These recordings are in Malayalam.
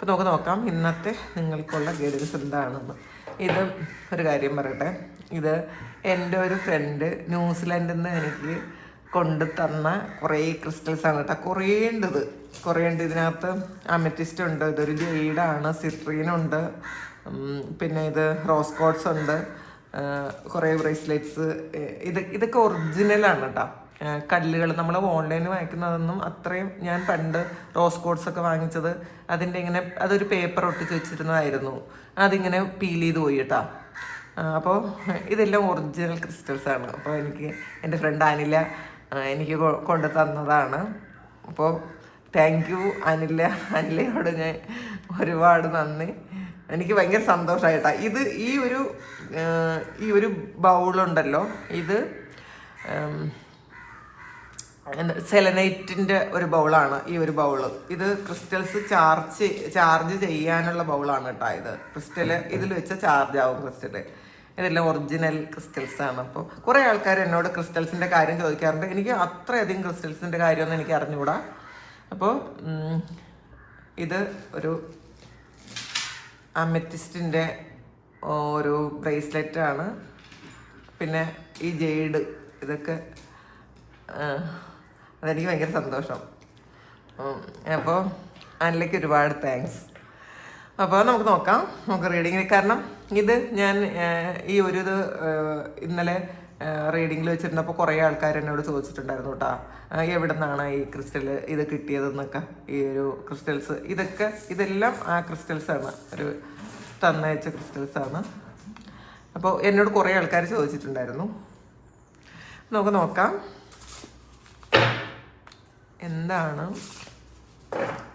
അപ്പോൾ നമുക്ക് നോക്കാം ഇന്നത്തെ നിങ്ങൾക്കുള്ള ഗൈഡൻസ് എന്താണെന്ന്. ഇത് ഒരു കാര്യം പറയട്ടെ. ഇത് എന്റെ ഒരു ഫ്രണ്ട് ന്യൂസിലാൻഡിൽ നിന്ന് എനിക്ക് കൊണ്ട് തന്ന കുറേ ആണ് കേട്ടോ. കുറേ ഉണ്ട് ഇത്. കുറേ ഉണ്ട്. ഇതിനകത്ത് അമെറ്റിസ്റ്റ് ഉണ്ട് ഇതൊരു ജെയ്ഡാണ് സിട്രീനുണ്ട് പിന്നെ ഇത് റോസ് കോട്ട്സ് ഉണ്ട് കുറേ ബ്രേസ്ലെറ്റ്സ് ഇത് ഇതൊക്കെ ഒറിജിനലാണ് കേട്ടോ. കല്ലുകൾ നമ്മൾ ഓൺലൈനിൽ വാങ്ങിക്കുന്നതൊന്നും അത്രയും ഞാൻ പണ്ട് റോസ് കോഡ്സ് ഒക്കെ വാങ്ങിച്ചത് അതിന്റെ ഇങ്ങനെ അതൊരു പേപ്പർ ഒട്ടിച്ച് വെച്ചിരുന്നതായിരുന്നു. അതിങ്ങനെ പീൽ ചെയ്ത് പോയി കേട്ടോ അപ്പോൾ ഇതെല്ലാം ഒറിജിനൽ ആണ്. അപ്പോൾ എനിക്ക് എന്റെ ഫ്രണ്ട് അനില എനിക്ക് കൊണ്ട് തന്നതാണ്. അപ്പോൾ താങ്ക് യു അനില. അനിലയോട് ഞാൻ ഒരുപാട് നന്ദി. എനിക്ക് ഭയങ്കര സന്തോഷമായിട്ടാ ഇത് ഈ ഒരു ഈ ഒരു ബൗളുണ്ടല്ലോ ഇത് സെലനൈറ്റിന്റെ ഒരു ബൗളാണ് ഈ ഒരു ബൗൾ ഇത് ക്രിസ്റ്റൽസ് ചാർജ് ചാർജ് ചെയ്യാനുള്ള ബൗളാണ് കേട്ടോ ഇത്. ക്രിസ്റ്റൽ ഇതിൽ വെച്ച ചാർജ് ആവും ക്രിസ്റ്റൽ ഇതെല്ലാം ഒറിജിനൽ ക്രിസ്റ്റൽസ് ആണ്. അപ്പോൾ കുറേ ആൾക്കാർ എന്നോട് ക്രിസ്റ്റൽസിന്റെ കാര്യം ചോദിക്കാറുണ്ട്. എനിക്ക് അത്രയധികം ക്രിസ്റ്റൽസിന്റെ കാര്യമൊന്നും എനിക്ക് അറിഞ്ഞുകൂടാ. അപ്പോൾ ഇത് ഒരു അമെറ്റിസ്റ്റിന്റെ ഒരു ബ്രേസ്ലെറ്റാണ് പിന്നെ ഈ ജെയ്ഡ് ഇതൊക്കെ അതെനിക്ക് ഭയങ്കര സന്തോഷം. അപ്പോൾ അനിലേക്ക് ഒരുപാട് താങ്ക്സ് അപ്പോൾ നമുക്ക് നോക്കാം നമുക്ക് റീഡിങ്ങിൽ കാരണം ഇത് ഞാൻ ഈ ഒരു ഇത് ഇന്നലെ റീഡിങ്ങിൽ വെച്ചിരുന്നപ്പോൾ കുറേ ആൾക്കാർ എന്നോട് ചോദിച്ചിട്ടുണ്ടായിരുന്നു കേട്ടോ എവിടെ നിന്നാണ് ഈ ക്രിസ്റ്റൽ ഇത് കിട്ടിയതെന്നൊക്കെ? ഈ ഒരു ക്രിസ്റ്റൽസ് ഇതൊക്കെ ഇതെല്ലാം ആ ക്രിസ്റ്റൽസാണ് ഒരു തന്നയച്ച ക്രിസ്റ്റൽസാണ് അപ്പോൾ എന്നോട് കുറേ ആൾക്കാർ ചോദിച്ചിട്ടുണ്ടായിരുന്നു. നമുക്ക് നോക്കാം. എന്താണ്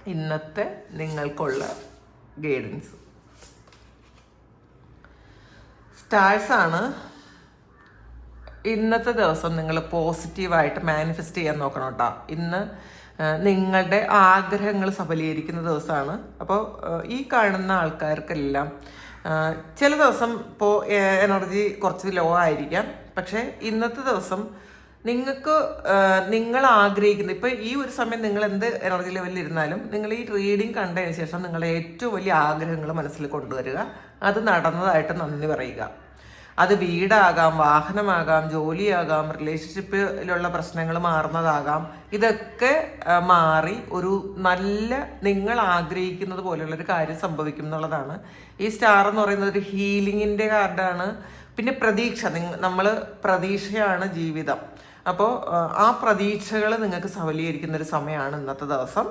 ഇന്നത്തെ നിങ്ങൾക്കുള്ള ഗൈഡൻസ് സ്റ്റാർസ് ആണ് ഇന്നത്തെ ദിവസം നിങ്ങൾ പോസിറ്റീവായിട്ട് മാനിഫെസ്റ്റ് ചെയ്യാൻ നോക്കണം കേട്ടോ ഇന്ന് നിങ്ങളുടെ ആഗ്രഹങ്ങൾ സഫലീകരിക്കുന്ന ദിവസമാണ്. അപ്പോൾ ഈ കാണുന്ന ആൾക്കാർക്കെല്ലാം ചില ദിവസം ഇപ്പോൾ എനർജി കുറച്ച് ലോ ആയിരിക്കാം. പക്ഷേ ഇന്നത്തെ ദിവസം നിങ്ങൾക്ക് നിങ്ങൾ ആഗ്രഹിക്കുന്ന ഇപ്പോൾ ഈ ഒരു സമയം നിങ്ങൾ എന്ത് എനർജി ലെവലിൽ ഇരുന്നാലും നിങ്ങൾ ഈ റീഡിങ് കണ്ടതിന് ശേഷം നിങ്ങളുടെ ഏറ്റവും വലിയ ആഗ്രഹങ്ങൾ മനസ്സിൽ കൊണ്ടുവരിക. അത് നടന്നതായിട്ട് നന്ദി പറയുക. അത് വീടാകാം വാഹനമാകാം ജോലിയാകാം റിലേഷൻഷിപ്പിലുള്ള പ്രശ്നങ്ങൾ മാറുന്നതാകാം. ഇതൊക്കെ മാറി ഒരു നല്ല നിങ്ങൾ ആഗ്രഹിക്കുന്നത് പോലെയുള്ള ഒരു കാര്യം സംഭവിക്കും എന്നുള്ളതാണ്. ഈ സ്റ്റാർ എന്ന് പറയുന്നത് ഒരു ഹീലിങ്ങിന്റെ കാർഡാണ് പിന്നെ പ്രതീക്ഷ നിങ്ങൾ നമ്മൾ പ്രതീക്ഷയാണ് ജീവിതം. അപ്പോൾ ആ പ്രതീക്ഷകൾ നിങ്ങൾക്ക് സഫലീകരിക്കുന്ന ഒരു സമയമാണ് ഇന്നത്തെ ദിവസം.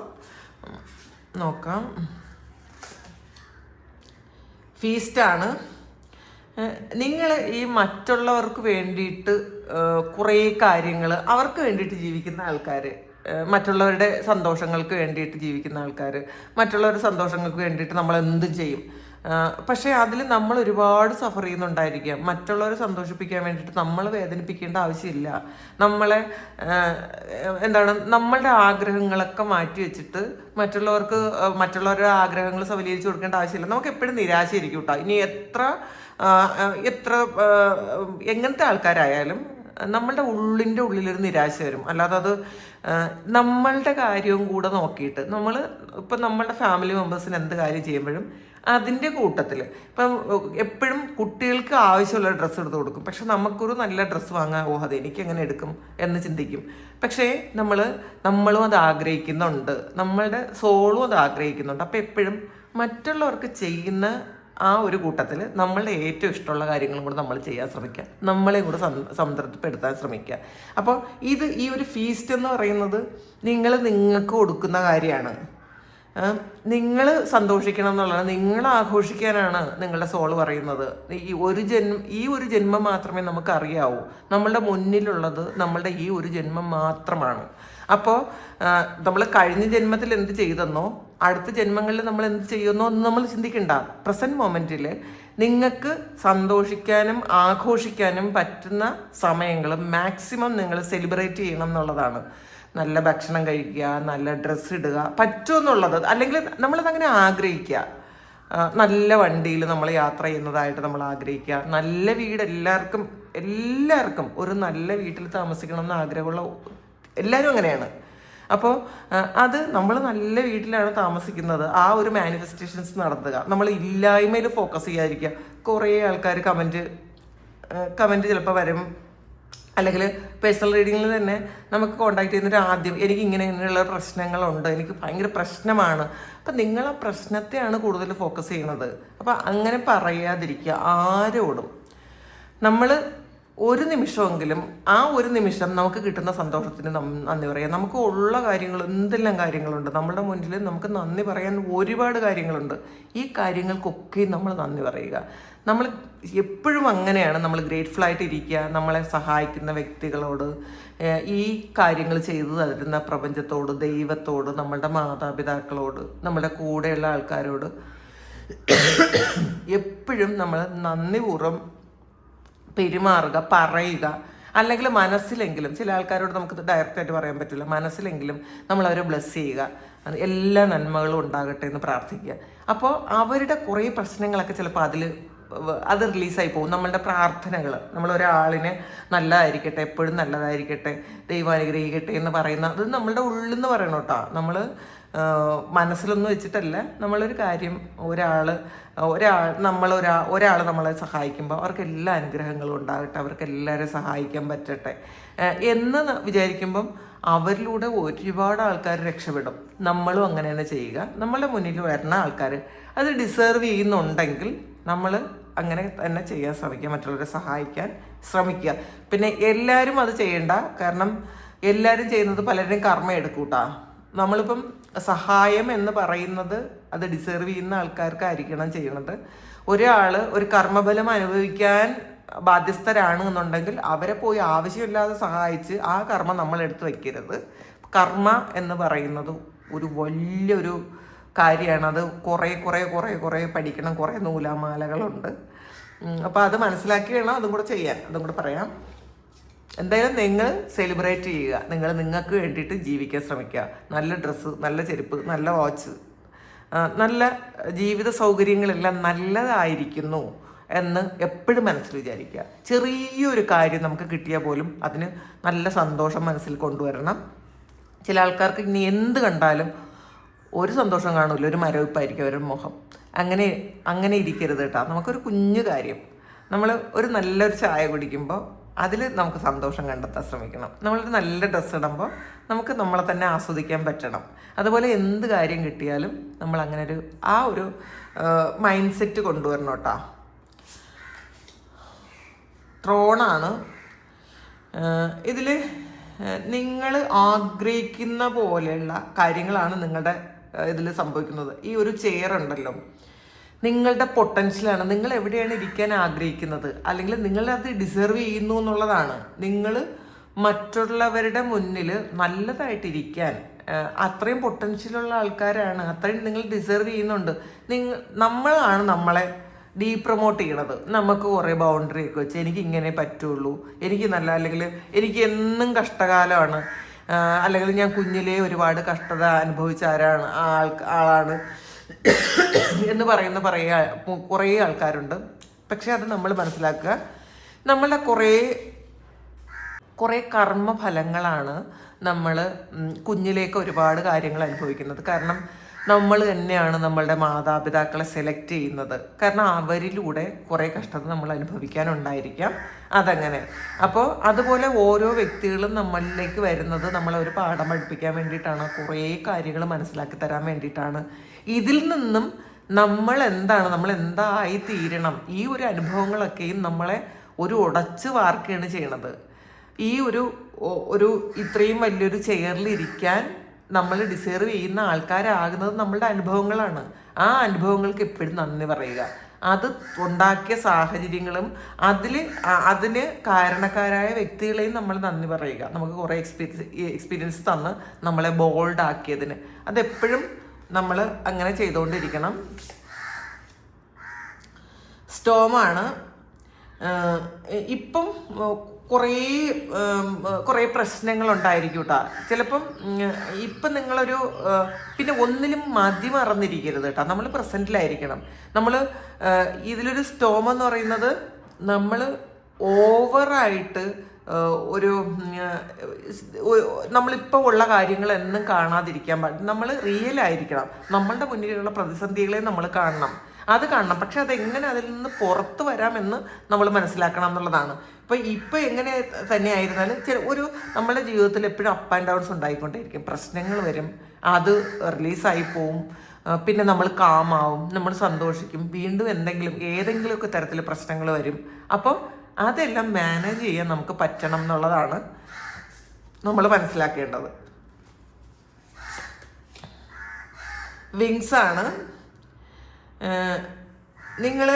നോക്കാം. ഫീസ്റ്റാണ്. നിങ്ങൾ ഈ മറ്റുള്ളവർക്ക് വേണ്ടിയിട്ട് കുറേ കാര്യങ്ങൾ അവർക്ക് വേണ്ടിയിട്ട് ജീവിക്കുന്ന ആൾക്കാർ മറ്റുള്ളവരുടെ സന്തോഷങ്ങൾക്ക് വേണ്ടിയിട്ട് ജീവിക്കുന്ന ആൾക്കാർ മറ്റുള്ളവരുടെ സന്തോഷങ്ങൾക്ക് വേണ്ടിയിട്ട് നമ്മൾ എന്തും ചെയ്യും. പക്ഷേ അതിൽ നമ്മൾ ഒരുപാട് സഫർ ചെയ്യുന്നുണ്ടായിരിക്കാം. മറ്റുള്ളവരെ സന്തോഷിപ്പിക്കാൻ വേണ്ടിയിട്ട് നമ്മൾ വേദനിപ്പിക്കേണ്ട ആവശ്യമില്ല. നമ്മളെ എന്താണ് നമ്മളുടെ ആഗ്രഹങ്ങളൊക്കെ മാറ്റി വെച്ചിട്ട് മറ്റുള്ളവർക്ക് മറ്റുള്ളവരുടെ ആഗ്രഹങ്ങൾ സഫലീകരിച്ച് കൊടുക്കേണ്ട ആവശ്യമില്ല. നമുക്ക് എപ്പോഴും നിരാശയായിരിക്കും കേട്ടോ ഇനി എത്ര എത്ര എങ്ങനത്തെ ആൾക്കാരായാലും നമ്മളുടെ ഉള്ളിന്റെ ഉള്ളിലൊരു നിരാശ വരും. അല്ലാതെ അത് നമ്മളുടെ കാര്യവും കൂടെ നോക്കിയിട്ട് നമ്മൾ ഇപ്പം നമ്മളുടെ ഫാമിലി മെമ്പേഴ്സിന് എന്ത് കാര്യം ചെയ്യുമ്പോഴും അതിന്റെ കൂട്ടത്തിൽ ഇപ്പം എപ്പോഴും കുട്ടികൾക്ക് ആവശ്യമുള്ള ഡ്രസ്സ് എടുത്ത് കൊടുക്കും. പക്ഷെ നമുക്കൊരു നല്ല ഡ്രസ്സ് വാങ്ങാൻ ഓ അത് എനിക്ക് എങ്ങനെ എടുക്കും എന്ന് ചിന്തിക്കും. പക്ഷേ നമ്മൾ നമ്മളും അത് ആഗ്രഹിക്കുന്നുണ്ട്. നമ്മളുടെ സോളും അത് ആഗ്രഹിക്കുന്നുണ്ട്. അപ്പം എപ്പോഴും മറ്റുള്ളവർക്ക് ചെയ്യുന്ന ആ ഒരു കൂട്ടത്തിൽ നമ്മളുടെ ഏറ്റവും ഇഷ്ടമുള്ള കാര്യങ്ങളും കൂടെ നമ്മൾ ചെയ്യാൻ ശ്രമിക്കുക. നമ്മളെ കൂടെ സംതൃപ്തിപ്പെടുത്താൻ ശ്രമിക്കുക. അപ്പോൾ ഇത് ഈ ഒരു ഫീസ്റ്റ് എന്ന് പറയുന്നത് നിങ്ങൾ നിങ്ങൾക്ക് കൊടുക്കുന്ന കാര്യമാണ്. നിങ്ങൾ സന്തോഷിക്കണം എന്നുള്ളത് നിങ്ങൾ ആഘോഷിക്കാനാണ് നിങ്ങളുടെ സോൾ പറയുന്നത്. ഈ ഒരു ജന്മം ഈ ഒരു ജന്മം മാത്രമേ നമുക്ക് അറിയാവൂ. നമ്മളുടെ മുന്നിലുള്ളത് നമ്മളുടെ ഈ ഒരു ജന്മം മാത്രമാണ്. അപ്പോൾ നമ്മൾ കഴിഞ്ഞ ജന്മത്തിൽ എന്ത് ചെയ്തെന്നോ അടുത്ത ജന്മങ്ങളിൽ നമ്മൾ എന്ത് ചെയ്യുന്നോ എന്ന് നമ്മൾ ചിന്തിക്കണ്ട. പ്രസന്റ് മൊമെന്റിൽ നിങ്ങൾക്ക് സന്തോഷിക്കാനും ആഘോഷിക്കാനും പറ്റുന്ന സമയങ്ങൾ മാക്സിമം നിങ്ങൾ സെലിബ്രേറ്റ് ചെയ്യണം എന്നുള്ളതാണ്. നല്ല ഭക്ഷണം കഴിക്കുക നല്ല ഡ്രസ്സ് ഇടുക പറ്റുമെന്നുള്ളത്. അല്ലെങ്കിൽ നമ്മളത് അങ്ങനെ ആഗ്രഹിക്കുക നല്ല വണ്ടിയിൽ നമ്മൾ യാത്ര ചെയ്യുന്നതായിട്ട് നമ്മൾ ആഗ്രഹിക്കുക. നല്ല വീട് എല്ലാവർക്കും എല്ലാവർക്കും ഒരു നല്ല വീട്ടിൽ താമസിക്കണം എന്ന് ആഗ്രഹമുള്ള എല്ലാവരും അങ്ങനെയാണ്. അപ്പോൾ അത് നമ്മൾ നല്ല വീട്ടിലാണ് താമസിക്കുന്നത്. ആ ഒരു മാനിഫെസ്റ്റേഷൻസ് നടത്തുക. നമ്മൾ ഇല്ലായ്മയിൽ ഫോക്കസ് ചെയ്യാതിരിക്കുക. കുറേ ആൾക്കാർ കമന്റ് കമന്റ് ചിലപ്പോൾ വരും. അല്ലെങ്കിൽ പേഴ്സണൽ റീഡിങ്ങിൽ തന്നെ നമുക്ക് കോണ്ടാക്ട് ചെയ്യുന്നൊരു ആദ്യം എനിക്ക് ഇങ്ങനെ ഇങ്ങനെയുള്ള പ്രശ്നങ്ങളുണ്ട് എനിക്ക് ഭയങ്കര പ്രശ്നമാണ്. അപ്പം നിങ്ങൾ ആ പ്രശ്നത്തെയാണ് കൂടുതൽ ഫോക്കസ് ചെയ്യുന്നത്. അപ്പം അങ്ങനെ പറയാതിരിക്കുക ആരോടും. നമ്മൾ ഒരു നിമിഷമെങ്കിലും ആ ഒരു നിമിഷം നമുക്ക് കിട്ടുന്ന സന്തോഷത്തിന് നന്ദി പറയാം. നമുക്ക് ഉള്ള കാര്യങ്ങൾ എന്തെല്ലാം കാര്യങ്ങളുണ്ട് നമ്മുടെ മുന്നിൽ നമുക്ക് നന്ദി പറയാൻ ഒരുപാട് കാര്യങ്ങളുണ്ട്. ഈ കാര്യങ്ങൾക്കൊക്കെ നമ്മൾ നന്ദി പറയുക. നമ്മൾ എപ്പോഴും അങ്ങനെയാണ് നമ്മൾ ഗ്രേറ്റ്ഫുൾ ആയിട്ട് ഇരിക്കുക നമ്മളെ സഹായിക്കുന്ന വ്യക്തികളോട് ഈ കാര്യങ്ങൾ ചെയ്തു തരുന്ന പ്രപഞ്ചത്തോട് ദൈവത്തോട് നമ്മളുടെ മാതാപിതാക്കളോട് നമ്മുടെ കൂടെയുള്ള ആൾക്കാരോട്. എപ്പോഴും നമ്മൾ നന്ദിപൂർവം പെരുമാറുക പറയുക. അല്ലെങ്കിൽ മനസ്സിലെങ്കിലും ചില ആൾക്കാരോട് നമുക്ക് ഡയറക്റ്റ് ആയിട്ട് പറയാൻ പറ്റില്ല. മനസ്സിലെങ്കിലും നമ്മൾ അവരെ ബ്ലെസ് ചെയ്യുക എല്ലാ നന്മകളും ഉണ്ടാകട്ടെ എന്ന് പ്രാർത്ഥിക്കുക. അപ്പോൾ അവരുടെ കുറേ പ്രശ്നങ്ങളൊക്കെ ചിലപ്പോൾ അതിൽ അത് റിലീസായി പോകും. നമ്മളുടെ പ്രാർത്ഥനകൾ നമ്മൾ ഒരാളിനെ നല്ലതായിരിക്കട്ടെ എപ്പോഴും നല്ലതായിരിക്കട്ടെ ദൈവം അനുഗ്രഹിക്കട്ടെ എന്ന് പറയുന്ന അത് നമ്മളുടെ ഉള്ളിൽ നിന്ന് പറയണം കേട്ടോ. നമ്മൾ മനസ്സിലൊന്നും വെച്ചിട്ടല്ല. നമ്മളൊരു കാര്യം ഒരാൾ ഒരാൾ നമ്മൾ ഒരാ ഒരാൾ നമ്മളെ സഹായിക്കുമ്പോൾ അവർക്ക് എല്ലാ അനുഗ്രഹങ്ങളും ഉണ്ടാകട്ടെ അവർക്ക് എല്ലാവരെയും സഹായിക്കാൻ പറ്റട്ടെ. എന്ന് വിചാരിക്കുമ്പം അവരിലൂടെ ഒരുപാട് ആൾക്കാർ രക്ഷപ്പെടും. നമ്മളും അങ്ങനെ തന്നെ ചെയ്യുക. നമ്മളുടെ മുന്നിൽ വരുന്ന ആൾക്കാർ അത് ഡിസേർവ് ചെയ്യുന്നുണ്ടെങ്കിൽ നമ്മൾ അങ്ങനെ തന്നെ ചെയ്യാൻ ശ്രമിക്കുക മറ്റുള്ളവരെ സഹായിക്കാൻ ശ്രമിക്കുക. പിന്നെ എല്ലാവരും അത് ചെയ്യണ്ട. കാരണം എല്ലാവരും ചെയ്യുന്നത് പലരുടെയും കർമ്മ എടുക്കൂട്ടാ. നമ്മളിപ്പം സഹായം എന്ന് പറയുന്നത് അത് ഡിസേർവ് ചെയ്യുന്ന ആൾക്കാർക്കായിരിക്കണം ചെയ്യുന്നത് ഒരാൾ ഒരു കർമ്മബലം അനുഭവിക്കാൻ ബാധ്യസ്ഥരാണ് എന്നുണ്ടെങ്കിൽ അവരെ പോയി ആവശ്യമില്ലാതെ സഹായിച്ച് ആ കർമ്മം നമ്മൾ എടുത്ത് വെക്കരുത്. കർമ്മ എന്ന് പറയുന്നത് ഒരു വലിയൊരു കാര്യമാണ്. അത് കുറേ കുറേ കുറേ കുറേ പഠിക്കണം. കുറേ നൂലാമാലകളുണ്ട്. അപ്പോൾ അത് മനസ്സിലാക്കി വേണം അതും കൂടെ ചെയ്യാൻ. അതും കൂടെ പറയാം. എന്തായാലും നിങ്ങൾ സെലിബ്രേറ്റ് ചെയ്യുക. നിങ്ങൾ നിങ്ങൾക്ക് വേണ്ടിയിട്ട് ജീവിക്കാൻ ശ്രമിക്കുക. നല്ല ഡ്രസ്സ് നല്ല ചെരുപ്പ് നല്ല വാച്ച് നല്ല ജീവിത സൗകര്യങ്ങളെല്ലാം നല്ലതായിരിക്കുന്നു എന്ന് എപ്പോഴും മനസ്സിൽ വിചാരിക്കുക. ചെറിയൊരു കാര്യം നമുക്ക് കിട്ടിയാൽ പോലും അതിന് നല്ല സന്തോഷം മനസ്സിൽ കൊണ്ടുവരണം. ചില ആൾക്കാർക്ക് ഇനി എന്ത് കണ്ടാലും ഒരു സന്തോഷം കാണില്ല ഒരു മരവിപ്പായിരിക്കും അവരുടെ മുഖം. അങ്ങനെ അങ്ങനെ ഇരിക്കരുത് കേട്ടോ. നമുക്കൊരു കുഞ്ഞു കാര്യം. നമ്മൾ ഒരു നല്ലൊരു ചായ കുടിക്കുമ്പോൾ അതിൽ നമുക്ക് സന്തോഷം കണ്ടെത്താൻ ശ്രമിക്കണം. നമ്മളൊരു നല്ല ഡ്രസ്സ് ഇടുമ്പോൾ നമുക്ക് നമ്മളെ തന്നെ ആസ്വദിക്കാൻ പറ്റണം. അതുപോലെ എന്ത് കാര്യം കിട്ടിയാലും നമ്മൾ അങ്ങനെ ഒരു ആ ഒരു മൈൻഡ് സെറ്റ് കൊണ്ടുവരണം കേട്ടോ. ട്രോണാണ് ഇതിൽ നിങ്ങൾ ആഗ്രഹിക്കുന്ന പോലെയുള്ള കാര്യങ്ങളാണ് നിങ്ങളുടെ ഇതിൽ സംഭവിക്കുന്നത്. ഈ ഒരു ചെയർ ഉണ്ടല്ലോ. നിങ്ങളുടെ പൊട്ടൻഷ്യലാണ് നിങ്ങൾ എവിടെയാണ് ഇരിക്കാൻ ആഗ്രഹിക്കുന്നത്? അല്ലെങ്കിൽ നിങ്ങൾ അത് ഡിസേർവ് ചെയ്യുന്നു എന്നുള്ളതാണ്. നിങ്ങൾ മറ്റുള്ളവരുടെ മുന്നിൽ നല്ലതായിട്ടിരിക്കാൻ അത്രയും പൊട്ടൻഷ്യലുള്ള ആൾക്കാരാണ്. അത്രയും നിങ്ങൾ ഡിസേർവ് ചെയ്യുന്നുണ്ട്. നിങ്ങൾ നമ്മളാണ് നമ്മളെ ഡീ പ്രൊമോട്ട് ചെയ്യണത്. നമുക്ക് കുറേ ബൗണ്ടറി ഒക്കെ വെച്ച് എനിക്ക് ഇങ്ങനെ പറ്റുള്ളൂ. എനിക്ക് നല്ല അല്ലെങ്കിൽ എനിക്ക് എന്നും കഷ്ടകാലമാണ്. അല്ലെങ്കിൽ ഞാൻ കുഞ്ഞിലേ ഒരുപാട് കഷ്ടത അനുഭവിച്ച ആരാണ് ആൾ ആളാണ്. എന്ന് പറയുന്ന പറയ കുറേ ആൾക്കാരുണ്ട്. പക്ഷെ അത് നമ്മൾ മനസ്സിലാക്കുക നമ്മളുടെ കുറേ കുറേ കർമ്മഫലങ്ങളാണ് നമ്മൾ കുഞ്ഞിലേക്ക് ഒരുപാട് കാര്യങ്ങൾ അനുഭവിക്കുന്നത്. കാരണം നമ്മൾ തന്നെയാണ് നമ്മളുടെ മാതാപിതാക്കളെ സെലക്ട് ചെയ്യുന്നത്. കാരണം അവരിലൂടെ കുറേ കഷ്ടത നമ്മൾ അനുഭവിക്കാനുണ്ടായിരിക്കാം. അതങ്ങനെ. അപ്പോൾ അതുപോലെ ഓരോ വ്യക്തികളും നമ്മളിലേക്ക് വരുന്നത് നമ്മളെ ഒരു പാഠം പഠിപ്പിക്കാൻ വേണ്ടിയിട്ടാണ്. കുറേ കാര്യങ്ങൾ മനസ്സിലാക്കി തരാൻ വേണ്ടിയിട്ടാണ്. ഇതിൽ നിന്നും നമ്മൾ എന്താണ് നമ്മൾ എന്തായി തീരണം? ഈ ഒരു അനുഭവങ്ങളൊക്കെയും നമ്മളെ ഒരു ഉടച്ച് വാർക്കുകയാണ് ചെയ്യണത്. ഈ ഒരു ഒരു ഇത്രയും വലിയൊരു ചെയറിൽ ഇരിക്കാൻ നമ്മൾ ഡിസേർവ് ചെയ്യുന്ന ആൾക്കാരാകുന്നത് നമ്മളുടെ അനുഭവങ്ങളാണ്. ആ അനുഭവങ്ങൾക്ക് എപ്പോഴും നന്ദി പറയുക. അത് ഉണ്ടാക്കിയ സാഹചര്യങ്ങളും അതിൽ അതിന് കാരണക്കാരായ വ്യക്തികളെയും നമ്മൾ നന്ദി പറയുക. നമുക്ക് കുറേ എക്സ്പീരിയൻസ് എക്സ്പീരിയൻസ് തന്ന് നമ്മളെ ബോൾഡ് ആക്കിയതിന്. അതെപ്പോഴും നമ്മൾ അങ്ങനെ ചെയ്തുകൊണ്ടിരിക്കണം. സ്റ്റോമാണ് ഇപ്പം കുറേ കുറേ പ്രശ്നങ്ങളുണ്ടായിരിക്കും കേട്ടോ ചിലപ്പം ഇപ്പം നിങ്ങളൊരു പിന്നെ ഒന്നിലും മതി മറന്നിരിക്കരുത് കേട്ടോ നമ്മൾ പ്രസന്റിലായിരിക്കണം നമ്മൾ ഇതിലൊരു സ്റ്റോം എന്ന് പറയുന്നത് നമ്മൾ ഓവറായിട്ട് ഒരു നമ്മളിപ്പോൾ ഉള്ള കാര്യങ്ങൾ എന്നും കാണാതിരിക്കാൻ പാടില്ല നമ്മൾ റിയൽ ആയിരിക്കണം നമ്മളുടെ മുന്നിലുള്ള പ്രതിസന്ധികളെ നമ്മൾ കാണണം. അത് കാണണം. പക്ഷെ അതെങ്ങനെ അതിൽ നിന്ന് പുറത്ത് വരാമെന്ന് നമ്മൾ മനസ്സിലാക്കണം എന്നുള്ളതാണ്. ഇപ്പം ഇപ്പം എങ്ങനെ തന്നെ ആയിരുന്നാലും ചില ഒരു നമ്മുടെ ജീവിതത്തിൽ എപ്പോഴും അപ്പ് ആൻഡ് ഡൗൺസ് ഉണ്ടായിക്കൊണ്ടേയിരിക്കും. പ്രശ്നങ്ങൾ വരും അത് റിലീസായി പോവും പിന്നെ നമ്മൾ കാമാവും നമ്മൾ സന്തോഷിക്കും വീണ്ടും എന്തെങ്കിലും ഏതെങ്കിലുമൊക്കെ തരത്തിൽ പ്രശ്നങ്ങൾ വരും. അപ്പം അതെല്ലാം മാനേജ് ചെയ്യാൻ നമുക്ക് പറ്റണം എന്നുള്ളതാണ് നമ്മൾ മനസ്സിലാക്കേണ്ടത്. വിങ്സ് ആണ് നിങ്ങൾ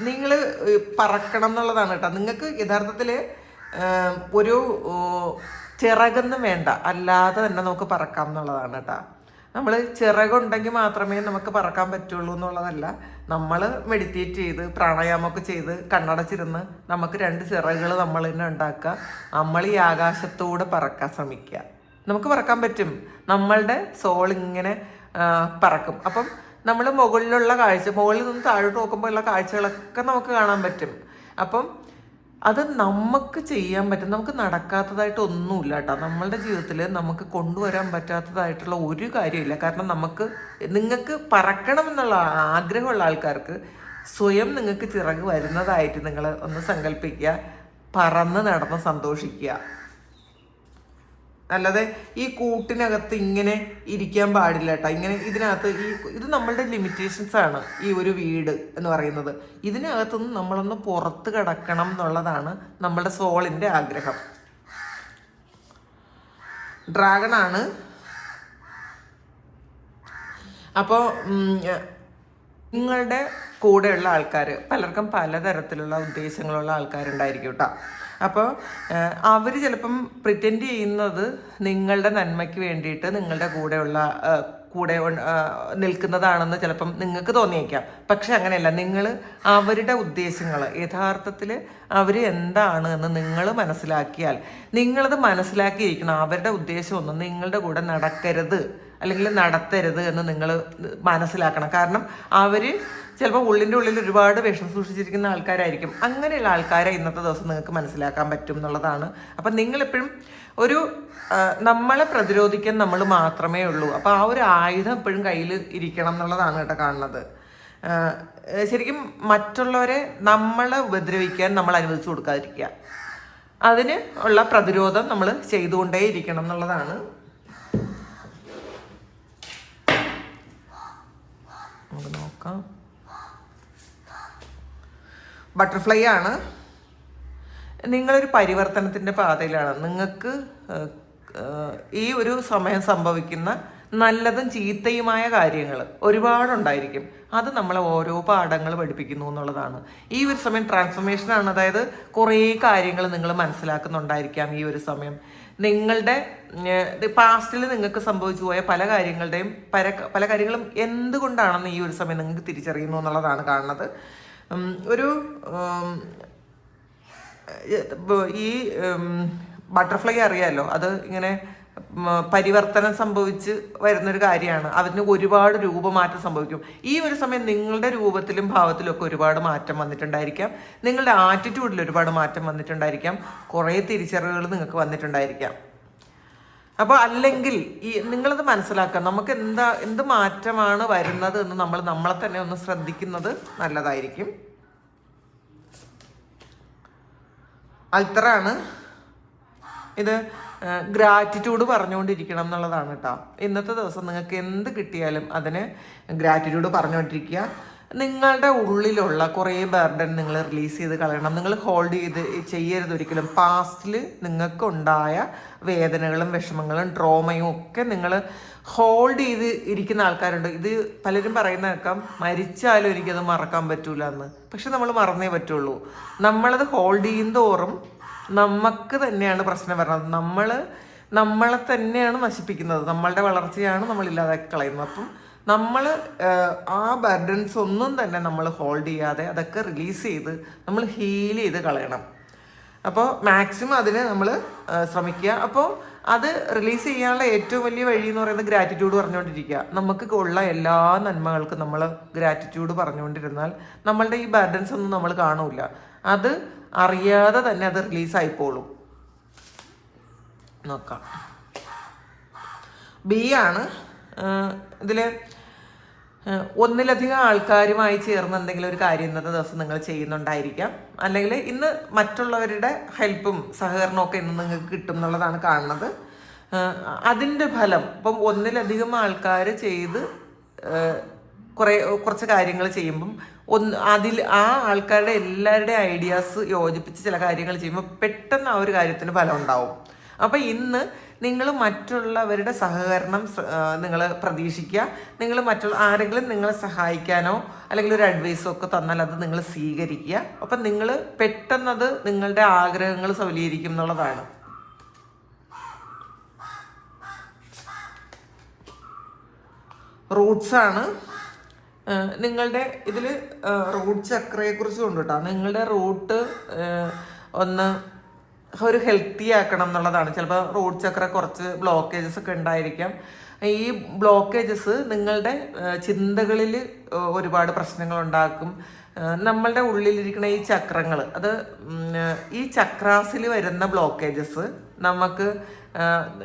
നിങ്ങൾ പറക്കണം എന്നുള്ളതാണ് കേട്ടോ. നിങ്ങൾക്ക് യഥാർത്ഥത്തിൽ ഒരു ചിറകൊന്നും വേണ്ട. അല്ലാതെ തന്നെ നമുക്ക് പറക്കാം എന്നുള്ളതാണ് കേട്ടോ. നമ്മൾ ചിറകുണ്ടെങ്കിൽ മാത്രമേ നമുക്ക് പറക്കാൻ പറ്റുള്ളൂ എന്നുള്ളതല്ല. നമ്മൾ മെഡിറ്റേറ്റ് ചെയ്ത് പ്രാണായാമമൊക്കെ ചെയ്ത് കണ്ണടച്ചിരുന്ന് നമുക്ക് രണ്ട് ചിറകുകൾ നമ്മൾ തന്നെ ഉണ്ടാക്കുക. നമ്മൾ ഈ ആകാശത്തൂടെ പറക്കാൻ ശ്രമിക്കുക. നമുക്ക് പറക്കാൻ പറ്റും. നമ്മളുടെ സോൾ ഇങ്ങനെ പറക്കും. അപ്പം നമ്മൾ മുകളിലുള്ള കാഴ്ച മുകളിൽ നിന്ന് താഴോട്ട് നോക്കുമ്പോൾ ഉള്ള കാഴ്ചകളൊക്കെ നമുക്ക് കാണാൻ പറ്റും. അപ്പം അത് നമുക്ക് ചെയ്യാൻ പറ്റും. നമുക്ക് നടക്കാത്തതായിട്ട് ഒന്നുമില്ല കേട്ടോ. നമ്മളുടെ ജീവിതത്തിൽ നമുക്ക് കൊണ്ടുവരാൻ പറ്റാത്തതായിട്ടുള്ള ഒരു കാര്യമില്ല. കാരണം നമുക്ക് നിങ്ങൾക്ക് പറക്കണം എന്നുള്ള ആഗ്രഹമുള്ള ആൾക്കാർക്ക് സ്വയം നിങ്ങൾക്ക് ചിറക് വരുന്നതായിട്ട് നിങ്ങൾ ഒന്ന് സങ്കല്പിക്കുക. പറന്ന് നടന്ന് സന്തോഷിക്കുക. അല്ലാതെ ഈ കൂട്ടിനകത്ത് ഇങ്ങനെ ഇരിക്കാൻ പാടില്ല കേട്ടോ ഇങ്ങനെ ഇതിനകത്ത് ഈ ഇത് നമ്മളുടെ ലിമിറ്റേഷൻസ് ആണ് ഈ ഒരു വീട് എന്ന് പറയുന്നത്. ഇതിനകത്തുനിന്ന് നമ്മളൊന്ന് പുറത്ത് കിടക്കണം എന്നുള്ളതാണ് നമ്മളുടെ സോളിന്റെ ആഗ്രഹം. ഡ്രാഗൺ ആണ്. അപ്പോൾ നിങ്ങളുടെ കൂടെയുള്ള ആൾക്കാർ പലർക്കും പലതരത്തിലുള്ള ഉദ്ദേശങ്ങളുള്ള ആൾക്കാരുണ്ടായിരിക്കും കേട്ടോ അപ്പോൾ അവർ ചിലപ്പം പ്രിറ്റൻഡ് ചെയ്യുന്നത് നിങ്ങളുടെ നന്മയ്ക്ക് വേണ്ടിയിട്ട് നിങ്ങളുടെ കൂടെയുള്ള കൂടെ നിൽക്കുന്നതാണെന്ന് ചിലപ്പം നിങ്ങൾക്ക് തോന്നിയേക്കാം. പക്ഷെ അങ്ങനെയല്ല. നിങ്ങൾ അവരുടെ ഉദ്ദേശങ്ങൾ യഥാർത്ഥത്തിൽ അവർ എന്താണ് എന്ന് നിങ്ങൾ മനസ്സിലാക്കിയാൽ നിങ്ങളത് മനസ്സിലാക്കിയിരിക്കണം. അവരുടെ ഉദ്ദേശമൊന്നും നിങ്ങളുടെ കൂടെ നടക്കരുത്. അല്ലെങ്കിൽ നടത്തരുത് എന്ന് നിങ്ങൾ മനസ്സിലാക്കണം. കാരണം അവർ ചിലപ്പോൾ ഉള്ളിന്റെ ഉള്ളിൽ ഒരുപാട് വിഷം സൂക്ഷിച്ചിരിക്കുന്ന ആൾക്കാരായിരിക്കും. അങ്ങനെയുള്ള ആൾക്കാരെ ഇന്നത്തെ ദിവസം നിങ്ങൾക്ക് മനസ്സിലാക്കാൻ പറ്റും എന്നുള്ളതാണ്. അപ്പം നിങ്ങളെപ്പോഴും ഒരു നമ്മളെ പ്രതിരോധിക്കാൻ നമ്മൾ മാത്രമേ ഉള്ളൂ. അപ്പോൾ ആ ഒരു ആയുധം എപ്പോഴും കയ്യിൽ ഇരിക്കണം എന്നുള്ളതാണ് കേട്ടോ കാണുന്നത്. ശരിക്കും മറ്റുള്ളവരെ നമ്മളെ ഉപദ്രവിക്കാൻ നമ്മൾ അനുവദിച്ചു കൊടുക്കാതിരിക്കുക. അതിന് ഉള്ള പ്രതിരോധം നമ്മൾ ചെയ്തുകൊണ്ടേ ഇരിക്കണം എന്നുള്ളതാണ്. നമുക്ക് നോക്കാം. ബട്ടർഫ്ലൈ ആണ്. നിങ്ങളൊരു പരിവർത്തനത്തിന്റെ പാതയിലാണ്. നിങ്ങൾക്ക് ഈ ഒരു സമയം സംഭവിക്കുന്ന നല്ലതും ചീത്തയുമായ കാര്യങ്ങൾ ഒരുപാടുണ്ടായിരിക്കും. അത് നമ്മളെ ഓരോ പാഠങ്ങൾ പഠിപ്പിക്കുന്നു എന്നുള്ളതാണ്. ഈ ഒരു സമയം ട്രാൻസ്ഫോർമേഷൻ ആണ്. അതായത് കുറേ കാര്യങ്ങൾ നിങ്ങൾ മനസ്സിലാക്കുന്നുണ്ടായിരിക്കാം ഈ ഒരു സമയം. നിങ്ങളുടെ പാസ്റ്റിൽ നിങ്ങൾക്ക് സംഭവിച്ചു പോയ പല കാര്യങ്ങളുടെയും പല പല കാര്യങ്ങളും എന്തുകൊണ്ടാണെന്ന് ഈ ഒരു സമയം നിങ്ങൾക്ക് തിരിച്ചറിയുന്നു എന്നുള്ളതാണ് കാണുന്നത്. ഒരു ഈ ബട്ടർഫ്ലൈ അറിയാലോ? അത് ഇങ്ങനെ പരിവർത്തനം സംഭവിച്ച് വരുന്നൊരു കാര്യമാണ്. അതിന് ഒരുപാട് രൂപമാറ്റം സംഭവിക്കും. ഈ ഒരു സമയം നിങ്ങളുടെ രൂപത്തിലും ഭാവത്തിലും ഒക്കെ ഒരുപാട് മാറ്റം വന്നിട്ടുണ്ടായിരിക്കാം. നിങ്ങളുടെ ആറ്റിറ്റ്യൂഡിൽ ഒരുപാട് മാറ്റം വന്നിട്ടുണ്ടായിരിക്കാം. കുറേ തിരിച്ചറിവുകൾ നിങ്ങൾക്ക് വന്നിട്ടുണ്ടായിരിക്കാം. അപ്പോൾ അല്ലെങ്കിൽ ഈ നിങ്ങളത് മനസ്സിലാക്കുക നമുക്ക് എന്താ എന്ത് മാറ്റമാണ് വരുന്നത് എന്ന് നമ്മൾ നമ്മളെ തന്നെ ഒന്ന് ശ്രദ്ധിക്കുന്നത് നല്ലതായിരിക്കും. അൾത്തറാണ് ഇത് ഗ്രാറ്റിറ്റ്യൂഡ് പറഞ്ഞുകൊണ്ടിരിക്കണം എന്നുള്ളതാണ് കേട്ടോ. ഇന്നത്തെ ദിവസം നിങ്ങൾക്ക് എന്ത് കിട്ടിയാലും അതിന് ഗ്രാറ്റിറ്റ്യൂഡ് പറഞ്ഞുകൊണ്ടിരിക്കുക. നിങ്ങളുടെ ഉള്ളിലുള്ള കുറേ ബർഡൻ നിങ്ങൾ റിലീസ് ചെയ്ത് കളയണം. നിങ്ങൾ ഹോൾഡ് ചെയ്ത് ചെയ്യരുത് ഒരിക്കലും. പാസ്റ്റിൽ നിങ്ങൾക്കുണ്ടായ വേദനകളും വിഷമങ്ങളും ട്രോമയും ഒക്കെ നിങ്ങൾ ഹോൾഡ് ചെയ്ത് ഇരിക്കുന്ന ആൾക്കാരുണ്ട്. ഇത് പലരും പറയുന്ന കേൾക്കാം മരിച്ചാലും എനിക്കത് മറക്കാൻ പറ്റൂല എന്ന്. പക്ഷെ നമ്മൾ മറന്നേ പറ്റുള്ളൂ. നമ്മളത് ഹോൾഡ് ചെയ്യും തോറും നമുക്ക് തന്നെയാണ് പ്രശ്നം വരുന്നത്. നമ്മൾ നമ്മളെ തന്നെയാണ് നശിപ്പിക്കുന്നത്. നമ്മളുടെ വളർച്ചയാണ് നമ്മൾ ഇല്ലാതാക്കി കളയുന്നത്. അപ്പം നമ്മൾ ആ ബർഡൻസ് ഒന്നും തന്നെ നമ്മൾ ഹോൾഡ് ചെയ്യാതെ അതൊക്കെ റിലീസ് ചെയ്ത് നമ്മൾ ഹീൽ ചെയ്ത് കളയണം. അപ്പോൾ മാക്സിമം അതിന് നമ്മൾ ശ്രമിക്കുക. അപ്പോൾ അത് റിലീസ് ചെയ്യാനുള്ള ഏറ്റവും വലിയ വഴി എന്ന് പറയുന്നത് ഗ്രാറ്റിറ്റ്യൂഡ് പറഞ്ഞുകൊണ്ടിരിക്കുക. നമുക്ക് ഉള്ള എല്ലാ നന്മകൾക്കും നമ്മൾ ഗ്രാറ്റിറ്റ്യൂഡ് പറഞ്ഞുകൊണ്ടിരുന്നാൽ നമ്മളുടെ ഈ ബാലൻസ് ഒന്നും നമ്മൾ കാണൂല. അത് അറിയാതെ തന്നെ അത് റിലീസ് നോക്കാം. ബി ആണ് ഇതിൽ ഒന്നിലധികം ആൾക്കാരുമായി ചേർന്ന് എന്തെങ്കിലും ഒരു കാര്യം ഇന്നത്തെ ദിവസം നിങ്ങൾ ചെയ്യുന്നുണ്ടായിരിക്കാം. അല്ലെങ്കിൽ ഇന്ന് മറ്റുള്ളവരുടെ ഹെൽപ്പും സഹകരണവും ഒക്കെ ഇന്ന് നിങ്ങൾക്ക് കിട്ടും എന്നുള്ളതാണ് കാണുന്നത്. അതിന്റെ ഫലം ഇപ്പം ഒന്നിലധികം ആൾക്കാർ ചെയ്ത് കുറേ കുറച്ച് കാര്യങ്ങൾ ചെയ്യുമ്പം ഒന്ന് അതിൽ ആ ആൾക്കാരുടെ എല്ലാവരുടെ ഐഡിയാസ് യോജിപ്പിച്ച് ചില കാര്യങ്ങൾ ചെയ്യുമ്പോൾ പെട്ടെന്ന് ആ ഒരു കാര്യത്തിന് ഫലം ഉണ്ടാവും. അപ്പോൾ ഇന്ന് നിങ്ങൾ മറ്റുള്ളവരുടെ സഹകരണം നിങ്ങൾ പ്രതീക്ഷിക്കുക. നിങ്ങൾ മറ്റുള്ള ആരെങ്കിലും നിങ്ങളെ സഹായിക്കാനോ അല്ലെങ്കിൽ ഒരു അഡ്വൈസോ ഒക്കെ തന്നാൽ അത് നിങ്ങൾ സ്വീകരിക്കുക. അപ്പം നിങ്ങൾ പെട്ടെന്നത് നിങ്ങളുടെ ആഗ്രഹങ്ങൾ സൗലീകരിക്കും എന്നുള്ളതാണ്. റൂട്ട്സാണ് നിങ്ങളുടെ ഇതിൽ റൂട്ട് ചക്രയെക്കുറിച്ച് കുറിച്ച് കൊണ്ടുട്ടോ നിങ്ങളുടെ റൂട്ട് ഒന്ന് ഒരു ഹെൽത്തി ആക്കണം എന്നുള്ളതാണ്. ചിലപ്പോൾ റോഡ് ചക്ര കുറച്ച് ബ്ലോക്കേജസ് ഒക്കെ ഉണ്ടായിരിക്കാം. ഈ ബ്ലോക്കേജസ് നിങ്ങളുടെ ചിന്തകളിൽ ഒരുപാട് പ്രശ്നങ്ങൾ ഉണ്ടാക്കും. നമ്മളുടെ ഉള്ളിലിരിക്കുന്ന ഈ ചക്രങ്ങൾ അത് ഈ ചക്രാസിൽ വരുന്ന ബ്ലോക്കേജസ് നമുക്ക്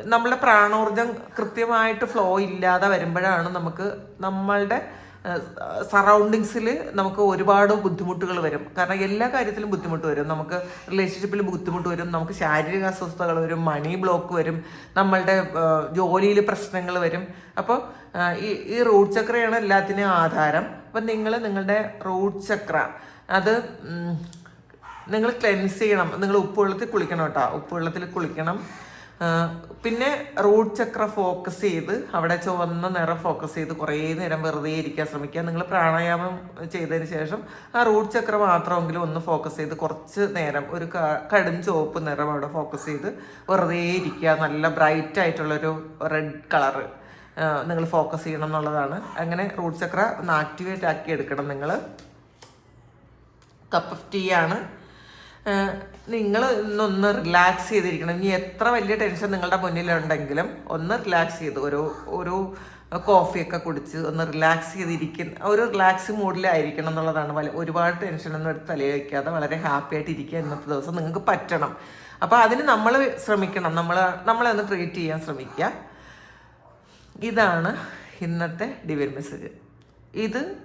നമ്മളുടെ പ്രാണോർജം കൃത്യമായിട്ട് ഫ്ലോ ഇല്ലാതെ വരുമ്പോഴാണ് നമുക്ക് നമ്മളുടെ സറൗണ്ടിങ്സിൽ നമുക്ക് ഒരുപാട് ബുദ്ധിമുട്ടുകൾ വരും. കാരണം എല്ലാ കാര്യത്തിലും ബുദ്ധിമുട്ട് വരും. നമുക്ക് റിലേഷൻഷിപ്പിൽ ബുദ്ധിമുട്ട് വരും. നമുക്ക് ശാരീരിക അസ്വസ്ഥതകൾ വരും. മണി ബ്ലോക്ക് വരും. നമ്മളുടെ ജോലിയിൽ പ്രശ്നങ്ങൾ വരും. അപ്പോൾ ഈ ഈ റൂട്ട് ചക്രയാണ് എല്ലാത്തിനും ആധാരം. അപ്പം നിങ്ങൾ നിങ്ങളുടെ റൂട്ട് ചക്ര അത് നിങ്ങൾ ക്ലെൻസ് ചെയ്യണം. നിങ്ങൾ ഉപ്പുവെള്ളത്തിൽ കുളിക്കണം കേട്ടോ. ഉപ്പുവെള്ളത്തിൽ കുളിക്കണം. പിന്നെ റൂട്ട് ചക്ര ഫോക്കസ് ചെയ്ത് അവിടെ ചുവന്ന നിറം ഫോക്കസ് ചെയ്ത് കുറേ നേരം വെറുതെ ഇരിക്കാൻ ശ്രമിക്കുക. നിങ്ങൾ പ്രാണായാമം ചെയ്തതിന് ശേഷം ആ റൂട്ട് ചക്ര മാത്രമെങ്കിലും ഒന്ന് ഫോക്കസ് ചെയ്ത് കുറച്ച് നേരം ഒരു കടും ചുവപ്പ് നിറം അവിടെ ഫോക്കസ് ചെയ്ത് വെറുതെ ഇരിക്കുക. നല്ല ബ്രൈറ്റ് ആയിട്ടുള്ളൊരു റെഡ് കളറ് നിങ്ങൾ ഫോക്കസ് ചെയ്യണം എന്നുള്ളതാണ്. അങ്ങനെ റൂട്ട് ചക്ര ഒന്ന് ആക്ടിവേറ്റ് ആക്കി എടുക്കണം നിങ്ങൾ. കപ്പ് ഓഫ് ടീ ആണ്. നിങ്ങൾ ഇന്നൊന്ന് റിലാക്സ് ചെയ്തിരിക്കണം. ഇനി എത്ര വലിയ ടെൻഷൻ നിങ്ങളുടെ മുന്നിലുണ്ടെങ്കിലും ഒന്ന് റിലാക്സ് ചെയ്ത്. ഒരു ഒരു കോഫിയൊക്കെ കുടിച്ച് ഒന്ന് റിലാക്സ് ചെയ്തിരിക്കുന്ന ഒരു റിലാക്സ് മൂഡിലായിരിക്കണം എന്നുള്ളതാണ്. വല ഒരുപാട് ടെൻഷനൊന്നും എടുത്ത് തലയിൽ വയ്ക്കാതെ വളരെ ഹാപ്പി ആയിട്ട് ഇരിക്കുക ഇന്നത്തെ ദിവസം നിങ്ങൾക്ക് പറ്റണം. അപ്പോൾ അതിന് നമ്മൾ ശ്രമിക്കണം. നമ്മൾ നമ്മളെ ഒന്ന് ക്രിയേറ്റ് ചെയ്യാൻ ശ്രമിക്കുക. ഇതാണ് ഇന്നത്തെ ഡിവൈൻ മെസ്സേജ് ഇത്